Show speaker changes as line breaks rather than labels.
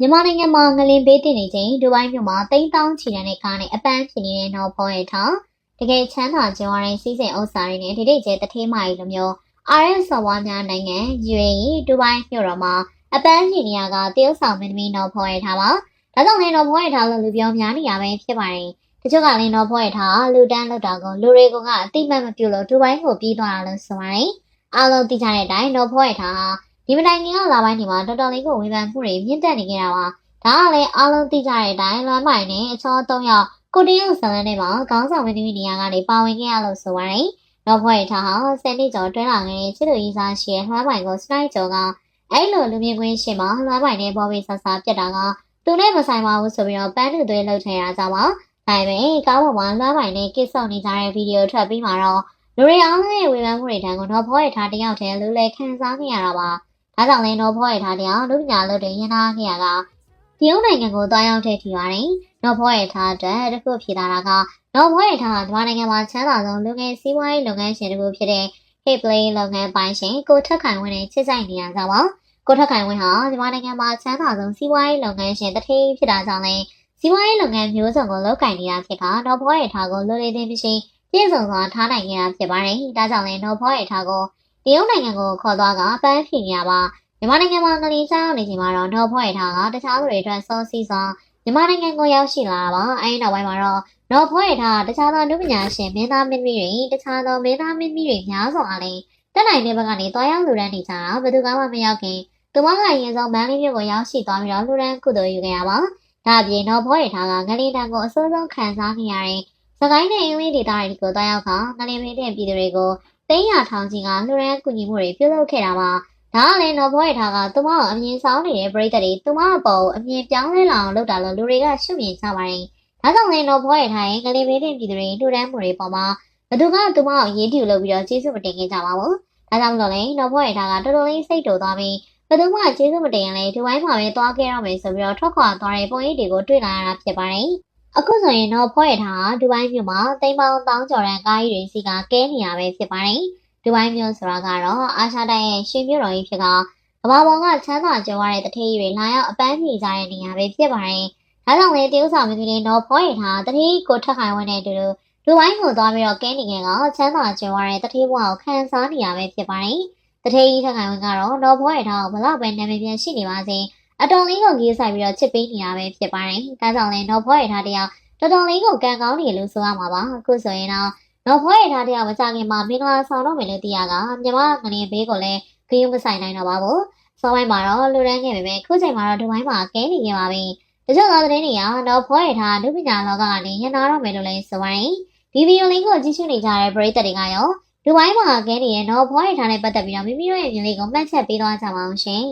မြန်မာနိုင်ငံမှာငလင်ပေးတင်နေချိန်ဒူဘိုင်းမြို့မှာတိန်းတောင်းချီတဲ့ကားနဲ့အပန်းဖြစ်နေတဲ့နောက်ဖောရထားတကယ်ချမ်းသာကြွယ်ဝတဲ့စီးစိမ်ဥစ္စာတွေနဲ့ဒီတိတ်ကျဲတထေးမကြီးလိုမျိုး RS ဆော်ဝါများနိုင်ငံ UAE ဒူဘိုင်းမြို့တော်မှာအပန်းဖြေနေရကတရုတ်ဆောင်မင်းသမီးနော်ဖော်ရထားပါဒါကြောင့်လည်းနော်ဖော်ရထားလို့လူပြောများနေရပဲဖြစ်ပါတယ်တချို့ကလည်းနော်ဖော်ရထားလူတန်းလောက်တာကိုလူတွေကကအတိမတ်မပြုတ်လို့ဒူဘိုင်းကိုပြီးသွားတာလို့ဆိုပါတယ်အားလုံးသိကြတဲ့အတိုင်းနော်ဖော်ရထား ဒီမတိုင်ခင်ကလာပိုင်းဒီမှာတော်တော်လေးကိုဝေဖန်မှုတွေမြင့်တက်နေကြတာပါဒါကလည်းအားလုံးသိကြတဲ့အတိုင်းလွမ်းမိုင်နဲ့အချော၃ယောက်ကိုတရုတ်ဆန်လန်းထဲမှာခေါင်းဆောင်မင်းသမီးနေရာကနေပါဝင်ခဲ့ရလို့ဆိုပါတယ်နော်ဖော်ရထားဟာဆယ်နှစ်ကျော်တွဲလာခဲ့တဲ့ချစ်လူကြီးစားရှိရဲ့လွမ်းမိုင်ကိုစနိုက်ကျော်ကအဲ့လိုလူမြင်ကွင်းရှင်မှာလွှမ်းပိုင်တဲ့ဘော်ဘီဆဆာပြက်တာကသူနဲ့မဆိုင်ပါဘူးဆိုပြီးတော့ပန်းတူသွေးလှုပ်ထရကြပါဒါပေမဲ့ကားပေါ်မှာလွှမ်းပိုင်နဲ့ကစ်ဆော့နေကြတဲ့ဗီဒီယိုထွက်ပြီးမှတော့လူတွေအားလုံးရဲ့ဝေဖန်မှုတွေတန်းကိုတော့ဖောရထားတယောက်တည်းလူလဲခံစားနေရတာပါ ဒါကြောင့်လည်းတော့ဖောရထားတယောက်လူပညာလုပ်တွေရင်းသားခဲ့ရကတရုတ်နိုင်ငံကိုတွားရောက်တဲ့ထီပါတယ်တော့ဖောရထားတဲ့တစ်ခုဖြစ်လာတာကတော့ဖောရထားကမြန်မာနိုင်ငံမှာချမ်းသာဆုံးလူငယ်စီးပွားရေးလုပ်ငန်းရှင်တစ်ခုဖြစ်တဲ့ Hey Play လုပ်ငန်းပိုင်းရှင်ကိုထက်ခိုင်ဝင်းနဲ့ချစ်ဆိုင်နေရကြပါကိုထက်ခိုင်ဝင်းဟာမြန်မာနိုင်ငံမှာချမ်းသာဆုံးစီးပွားရေးလုပ်ငန်းရှင်တစ်ထေးဖြစ်တာကြောင့်လည်းစီးပွားရေးလုပ်ငန်းမျိုးစုံကိုလုပ်ကိုင်နေတာဖြစ်ကတော့ဘောရထားကိုလိုလေသိမရှိပြည့်စုံစွာထားနိုင်ခဲ့တာဖြစ်ပါတယ်။ဒါကြောင့်လည်းတော့ဘောရထားကို တရုတ်နိုင်ငံကိုခေါ်သွားကပန်းဖြေနေရပါမြန်မာနိုင်ငံမှာကလေးစားနေချိန်မှာတော့တော့ဘောရထားကတခြားသူတွေအတွက်စောစီးစွာမြန်မာနိုင်ငံကိုရောက်ရှိလာတာပါ။အဲဒီနောက်ပိုင်းမှာတော့တော့ဘောရထားတခြားသောလူပညာရှင်မင်းသားမင်းသမီးတွေတခြားသောမင်းသားမင်းသမီးတွေများစွာလည်းတက်နိုင်တဲ့ဘက်ကနေတွားရောက်လူရန်နေကြတာဘယ်သူမှမရောက်ခင်သူမကရင်ဆောင်မန်းလေးမျိုးကိုရောက်ရှိသွားပြီးတော့လူရန်ကုသိုလ်ယူခဲ့ရပါ။ဒါအပြင်တော့ဘောရထားကငလီတန်ကိုအစိုးဆုံးခံစားနေရတဲ့စကိုင်းနဲ့အင်းလေးဒေသတွေကိုတွားရောက်ခါငလီမင်းတဲ့ပြည်သူတွေကို သိန်းရထောင်ကြီးကလူရန်ကူညီမှုတွေပြုလုပ်ခဲ့တာပါ။ဒါကလည်းတော့ဘောရထားကသူမကိုအမြင်ဆောင်နေတဲ့ပရိသတ်တွေသူမအပေါ်အမြင်ပြောင်းလဲလာအောင်လုပ်တာလို့လူတွေကရှုမြင်ကြပါတယ်။ဒါကြောင့်လည်းတော့ဘောရထားရဲ့ငလီမင်းတဲ့ပြည်သူတွေလူရန်မှုတွေပေါ်မှာဘသူကသူမကိုရေးတူလုပ်ပြီးတော့ကျေးဇူးမတင်ခဲ့ကြပါဘူး။ဒါကြောင့်မလို့လည်းတော့ဘောရထားကတော်တော်လေးစိတ်တူသွားပြီးဘယ်သူမှကျေးဇူးမတင်ရင်လည်းဒီဝိုင်းမှာပဲသွားခဲ့ရမယ်ဆိုပြီးတော့ထွက်ခွာသွားတဲ့ပုံရိပ်တွေကိုတွေ့လာရတာဖြစ်ပါတယ်။ အခုဆိုရင်တော့ဖွဲ့ရထားဒူဘိုင်းမြို့မှာတိမ်ပေါင်းတောင်းကျော်တဲ့ကားကြီးတွေစီကကဲနေရပဲဖြစ်ပါတယ်။ဒူဘိုင်းမြို့ဆိုတာကတော့အာရှတိုက်ရဲ့ရှင်မြို့တော်ကြီးဖြစ်ကကမ္ဘာပေါ်ကချမ်းသာကြွယ်ဝတဲ့တထေးတွေလာရောက်အပန်းဖြေကြတဲ့နေရာပဲဖြစ်ပါတယ်။ဒါကြောင့်လည်းတရုတ်ဆောင်မင်းကြီးတော့ဖွဲ့ရထားတထေးကိုထက်ခိုင်ဝန်းတဲ့တူတူဒူဘိုင်းကိုသွားပြီးတော့ကဲနေခဲ့ကချမ်းသာကြွယ်ဝတဲ့တထေးဘဝကိုခံစားနေရပဲဖြစ်ပါတယ်။တထေးကြီးထက်ခိုင်ဝန်းကတော့တော့ဖွဲ့ရထားကိုဘလောက်ပဲနာမည်ပြန်ရှိနေပါစေ။ အတော်လေးကိုကြီးဆိုင်ပြီးတော့ချစ်ပေးနေရပဲဖြစ်ပါတယ်။ဒါကြောင့်လည်းတော့ဖွဲ့ရထားတယောက်တော်တော်လေးကိုကံကောင်းနေလို့ဆိုရမှာပါအခုဆိုရင်တော့တော့ဖွဲရထားတဲ့မကြခင်မှာမင်္ဂလာဆောင်တော့မယ်လို့သိရကမြမငနေဘေးကိုလည်းခရီးမဆိုင်နိုင်တော့ပါဘူးစောပိုင်းမှာတော့လူရန်ခဲ့ပေမဲ့ခုချိန်မှာတော့ဒီပိုင်းမှာကဲနေခဲ့ပါပြီတချို့သောသတင်းတွေကတော့ဖွဲရထားဒုပညာလောကကနေရနာတော့မယ်လို့လည်းဆိုပါတယ်ဒီဗီဒီယိုလေးကိုကြည့်ရှုနေကြတဲ့ပရိသတ်တွေကရောဒီပိုင်းမှာကဲနေတဲ့တော့ဖွဲရထားနဲ့ပတ်သက်ပြီးတော့မိမိတို့ရဲ့မြင်လေးကိုမှတ်ချက်ပေးသွားကြပါအောင်ရှင်